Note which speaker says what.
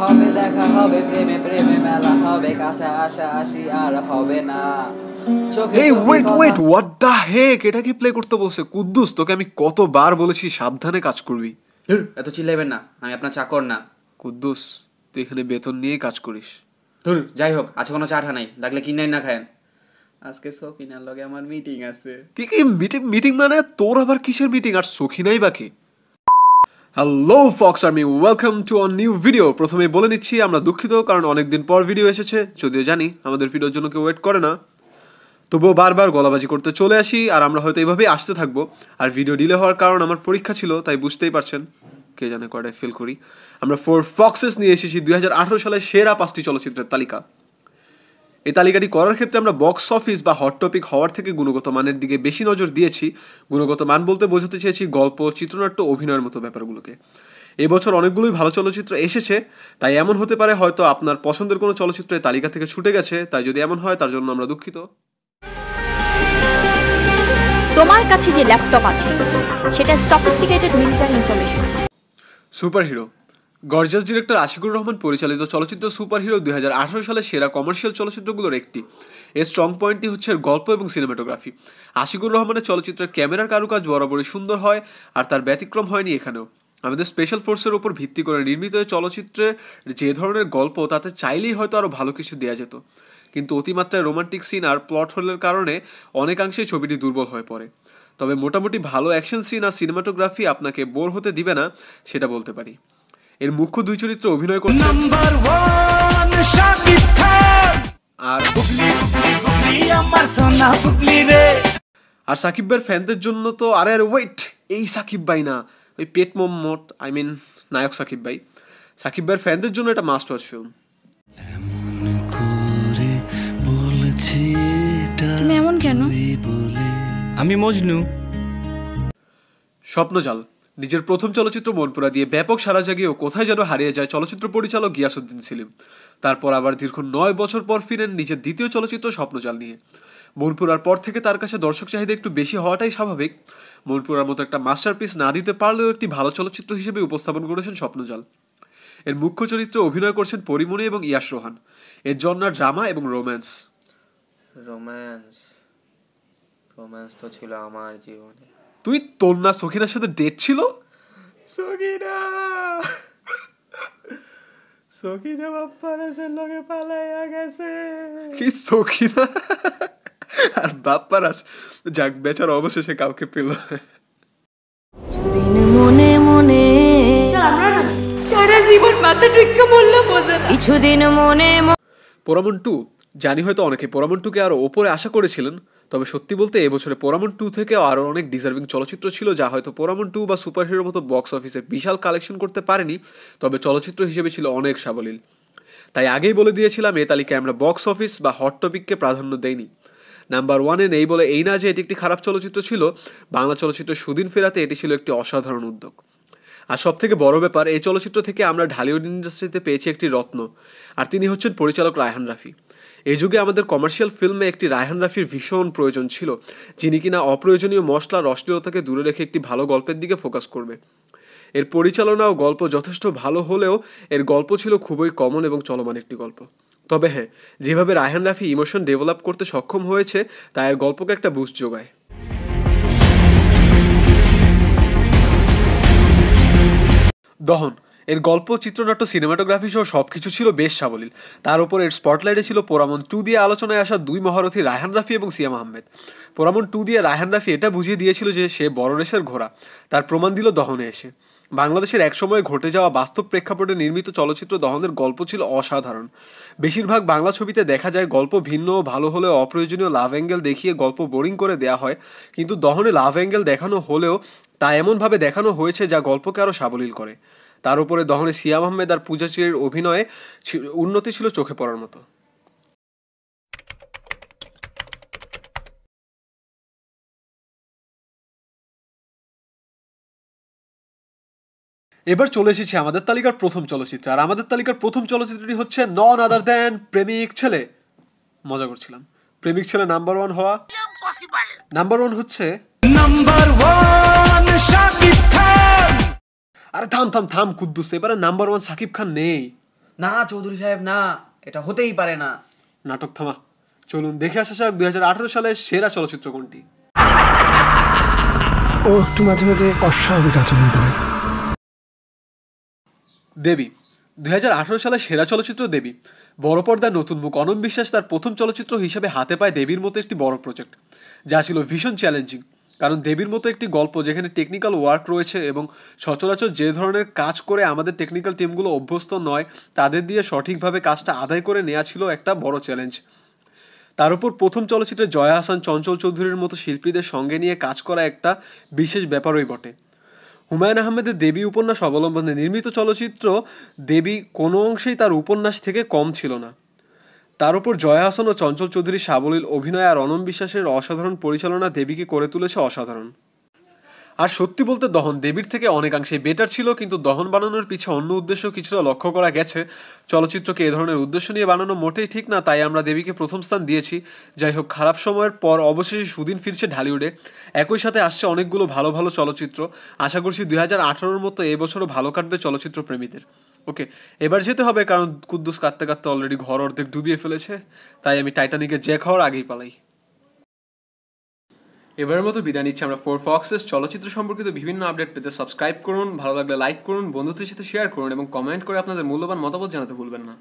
Speaker 1: হবে দেখা হবে প্রেমে প্রেমে মেলা হবে কাছে আসা আসি আর হবে না।
Speaker 2: এই wait wait what the heck এটা কি প্লে করতে বলছে? কুদ্দুস তোকে আমি কতবার বলেছি সাবধানে কাজ করবি।
Speaker 1: এত চিল্লাইবেন না আমি আপনার চাকর না।
Speaker 2: কুদ্দুস তুই এখানে বেতন নিয়ে কাজ করিস।
Speaker 1: ধুর যাই হোক আজকে কোনো চাটা নাই লাগলে কিনাই না খায়েন। আজকে সকিনার লগে আমার মিটিং আছে।
Speaker 2: কি কি মিটিং মিটিং মানে? তোর আবার কিসের মিটিং আর সখী নাই বাকি hello fox army welcome to on new video প্রথমে বলে নিচ্ছি, আমরা দুঃখিত, কারণ অনেকদিন পর ভিডিও এসেছে। যদিও জানি, আমাদের ভিডিওর জন্য কেউ ওয়েট করে না। তবুও বারবার গলাবাজি করতে চলে আসি, আর আমরা হয়তো এইভাবেই আসতে থাকব। আর ভিডিও ডিলে হওয়ার কারণ আমার পরীক্ষা ছিল, তাই বুঝতেই পারছেন। কে জানে কয়টায় ফেল করি। আমরা ফোর ফক্সেস নিয়ে এসেছি, দুই সালের সেরা পাঁচটি চলচ্চিত্রের তালিকা। এই তালিকাটি করার ক্ষেত্রে আমরা বক্স অফিস বা হট টপিক হওয়ার থেকে গুণগত মানের দিকে বেশি নজর দিয়েছি। গুণগত মান বলতে বোঝাতে চেয়েছি গল্প চিত্রনাট্য অভিনয়ের মতো ব্যাপারগুলোকে। এবছর অনেকগুলোই ভালো চলচ্চিত্র এসেছে তাই এমন হতে পারে হয়তো আপনার পছন্দের কোনো চলচ্চিত্র এই তালিকা থেকে ছুটে গেছে তাই যদি এমন হয় তার জন্য আমরা দুঃখিত।
Speaker 3: তোমার কাছে যে ল্যাপটপ আছে সেটা sophisticated military information
Speaker 2: superhero gorgeous director Ashiqur Rahman পরিচালিত চলচ্চিত্র সুপারহিরো দুই হাজার আঠারো সালের সেরা কমার্শিয়াল চলচ্চিত্রগুলোর একটি। এর স্ট্রং পয়েন্টটি হচ্ছে গল্প এবং সিনেমাটোগ্রাফি আশিকুর রহমানের চলচ্চিত্রের ক্যামেরার কারুকাজ বরাবরই সুন্দর হয় আর তার ব্যতিক্রম হয়নি এখানেও। আমাদের স্পেশাল ফোর্সের উপর ভিত্তি করে নির্মিত এই চলচ্চিত্রে যে ধরনের গল্প তাতে চাইলেই হয়তো আরও ভালো কিছু দেওয়া যেত। কিন্তু অতিমাত্রায় রোমান্টিক সিন আর প্লট হোলের কারণে অনেকাংশেই ছবিটি দুর্বল হয়ে পড়ে। তবে মোটামুটি ভালো অ্যাকশন সিন আর সিনেমাটোগ্রাফি আপনাকে বোর হতে দিবে না, সেটা বলতে পারি। এর মুখ্য দুই চরিত্রে অভিনয় করছে
Speaker 4: নাম্বার ওয়ান শাকিব খান
Speaker 2: আর
Speaker 4: বুবলি আমার সোনা বুবলি রে।
Speaker 2: আর সাকিব ভাইয়ের ফ্যানদের জন্য তো আরে আরে ওয়েট এই সাকিব ভাই না। ওই পেট মোহাম্মদ আই মিন নায়ক সাকিব ভাই। সাকিব ভাইয়ের ফ্যানদের জন্য এটা মাস্ট ওয়াচ ফিল্ম
Speaker 4: করে
Speaker 3: তুমি এমন কেন?
Speaker 4: আমি মজনু।
Speaker 2: স্বপ্নজাল। নিজের প্রথম চলচ্চিত্র মনপুরা দিয়ে ব্যাপক সারা জাগিয়েও কোথায় যেন হারিয়ে যায় চলচ্চিত্র পরিচালক গিয়াসুদ্দিন সেলিম। তারপর আবার দীর্ঘ নয় বছর পর ফিরেন নিজের দ্বিতীয় চলচ্চিত্র স্বপ্নজাল নিয়ে। মনপুরার পর থেকে তার কাছে দর্শক চাহিদা একটু বেশি হওয়াটাই স্বাভাবিক। মনপুরার মতো একটা মাস্টারপিস না দিতে পারলেও একটি ভালো চলচ্চিত্র হিসেবে উপস্থাপন করেছেন স্বপ্নজাল। এর মুখ্য চরিত্রে অভিনয় করছেন পরিমণি এবং ইয়াশ রোহান। এর জন্য ড্রামা এবং রোম্যান্স।
Speaker 1: রোম্যান্স। রোম্যান্স তো ছিল আমার জীবনে।
Speaker 2: তুই তোর না সখিনার সাথে ডেট ছিল?
Speaker 1: সকিনা সকিনা বাপ্পারাসের লগে পালাইয়া গেছে।
Speaker 2: কি সখিনা? আর বাপ্পারাস? যাক বেচার অবশেষে কাউকে পেল।
Speaker 3: দিন মনে মনে সারা জীবন মাথা টুইকা বললে বোঝে কিছুদিন মনে মনে
Speaker 2: পোরামন টু জানি হয়তো অনেকে পোরামন টুকে আরও ওপরে আশা করেছিলেন তবে সত্যি বলতে এবছরে পোরামন টু থেকেও আরও অনেক ডিজার্ভিং চলচ্চিত্র ছিল, যা হয়তো পোরামন টু বা সুপারহিরোর মতো বক্স অফিসে বিশাল কালেকশন করতে পারেনি, তবে চলচ্চিত্র হিসেবে ছিল অনেক সাবলীল। তাই আগেই বলে দিয়েছিলাম এই তালিকায় আমরা বক্স অফিস বা হট টপিককে প্রাধান্য দেইনি। নাম্বার ওয়ানে নেই বলে এই না যে এটি একটি খারাপ চলচ্চিত্র ছিল, বাংলা চলচ্চিত্র সুদিন ফেরাতে এটি ছিল একটি অসাধারণ উদ্যোগ। আর সব থেকে বড় ব্যাপার, এই চলচ্চিত্র থেকে আমরা ঢালিউড ইন্ডাস্ট্রিতে পেয়েছি একটি রত্ন, আর তিনি হচ্ছেন পরিচালক রায়হান রাফি। এই যুগে আমাদের কমার্শিয়াল ফিল্মে একটি রায়হান রাফির ভীষণ প্রয়োজন ছিল, যিনি কিনা অপ্রয়োজনীয় মশলা রসনীয়তাকে দূরে রেখে একটি ভালো গল্পের দিকে ফোকাস করবে। এর পরিচালনা ও গল্প যথেষ্ট ভালো হলেও এর গল্প ছিল খুবই কমন এবং চলমান একটি গল্প। তবে হ্যাঁ যেভাবে রায়হান রাফি ইমোশন ডেভেলপ করতে সক্ষম হয়েছে, তা এর গল্পকে একটা বুস্ট যোগায়। দহন। এর গল্প, চিত্রনাট্য, সিনেমাটোগ্রাফি সহ সব কিছু ছিল বেশ সাবলীল। তার উপর এর স্পটলাইটে ছিল পোরামন টু দিয়ে আলোচনায় আসা দুই মহারথী রায়হান রাফি এবং সিয়াম আহমেদ পোরামন টু দিয়ে রায়হান রাফি এটা বুঝিয়ে দিয়েছিল যে সে বড় রেসের ঘোড়া। তার প্রমাণ দিল দহনে এসে। বাংলাদেশের একসময় ঘটে যাওয়া বাস্তব প্রেক্ষাপটে নির্মিত চলচ্চিত্র দহনের গল্প ছিল অসাধারণ। বেশিরভাগ বাংলা ছবিতে দেখা যায় গল্প ভিন্ন ও ভালো হলেও অপ্রয়োজনীয় লাভ অ্যাঙ্গেল দেখিয়ে গল্প বোরিং করে দেয়া হয়। কিন্তু দহনে লাভ অ্যাঙ্গেল দেখানো হলেও তা এমনভাবে দেখানো হয়েছে যা গল্পকে আরও সাবলীল করে। তার উপরে দহনে সিয়াম আহমেদ আর পূজাচির অভিনয়ে উন্নতি ছিল চোখে পড়ার মতো। এবার চলে এসেছি আমাদের তালিকার প্রথম চলচ্চিত্র। আর আমাদের তালিকার প্রথম চলচ্চিত্রটি হচ্ছে নন আদার দ্যান প্রেমিক ছেলে। মজা করছিলাম। প্রেমিক ছেলে নাম্বার ওয়ান হওয়া। নাম্বার ওয়ান হচ্ছে
Speaker 4: নাম্বার ওয়ান শাকিব খান।
Speaker 2: আরে থাম থাম থাম কুদ্দুস এবারে নাম্বার ওয়ান সাকিব খান নেই।
Speaker 1: না চৌধুরী সাহেব না এটা হতেই পারে না।
Speaker 2: নাটক থামা। চলুন দেখে আসা যাক দুই হাজার আঠারো সালের সেরা চলচ্চিত্র কোনটি।
Speaker 5: ও একটু মাঝে মাঝে অস্বাভাবিক আচরণ করে।
Speaker 2: দেবী। দুই হাজার আঠারো সালে সেরা চলচ্চিত্র দেবী। বড় পর্দায় নতুন মুখ অনম বিশ্বাস তার প্রথম চলচ্চিত্র হিসেবে হাতে পায় দেবীর মতো একটি বড় প্রজেক্ট যা ছিল ভীষণ চ্যালেঞ্জিং কারণ দেবীর মতো একটি গল্প যেখানে টেকনিক্যাল ওয়ার্ক রয়েছে এবং সচরাচর যে ধরনের কাজ করে আমাদের টেকনিক্যাল টিমগুলো অভ্যস্ত নয়, তাদের দিয়ে সঠিকভাবে কাজটা আদায় করে নেওয়া ছিল একটা বড় চ্যালেঞ্জ তার উপর প্রথম চলচ্চিত্রে জয়া হাসান চঞ্চল চৌধুরীর মতো শিল্পীদের সঙ্গে নিয়ে কাজ করা একটা বিশেষ ব্যাপারই বটে। হুমায়ুন আহমেদের দেবী উপন্যাস অবলম্বনে নির্মিত চলচ্চিত্র দেবী কোনো অংশেই তার উপন্যাস থেকে কম ছিল না। তার উপর জয়া হাসান ও চঞ্চল চৌধুরীর সাবলীল অভিনয় আর অনম বিশ্বাসের অসাধারণ পরিচালনা দেবীকে করে তুলেছে অসাধারণ। আর সত্যি বলতে দহন দেবীর থেকে অনেকাংশে বেটার ছিল, কিন্তু দহন বানানোর পিছে অন্য উদ্দেশ্য কিছুটা লক্ষ্য করা গেছে। চলচ্চিত্রকে এ ধরনের উদ্দেশ্য নিয়ে বানানো মোটেই ঠিক না, তাই আমরা দেবীকে প্রথম স্থান দিয়েছি। যাই হোক খারাপ সময়ের পর অবশেষে সুদিন ফিরছে ঢালিউডে। একই সাথে আসছে অনেকগুলো ভালো ভালো চলচ্চিত্র। আশা করছি দুই হাজার আঠারোর মতো এবছরও ভালো কাটবে চলচ্চিত্র প্রেমীদের। ওকে, এবার যেতে হবে, কারণ কুদ্দুস কাঁদতে কাঁদতে অলরেডি ঘর অর্ধেক ডুবিয়ে ফেলেছে। তাই আমি টাইটানিকে জ্যাক হওয়ার আগেই পালাই। এবারের মতো বিদায় নিচ্ছি আমরা ফোর ফক্সেস চলচ্চিত্র সম্পর্কিত বিভিন্ন আপডেট পেতে সাবস্ক্রাইব করুন, ভালো লাগলে লাইক করুন, বন্ধুদের সাথে শেয়ার করুন এবং কমেন্ট করে আপনাদের মূল্যবান মতামত জানাতে ভুলবেন না।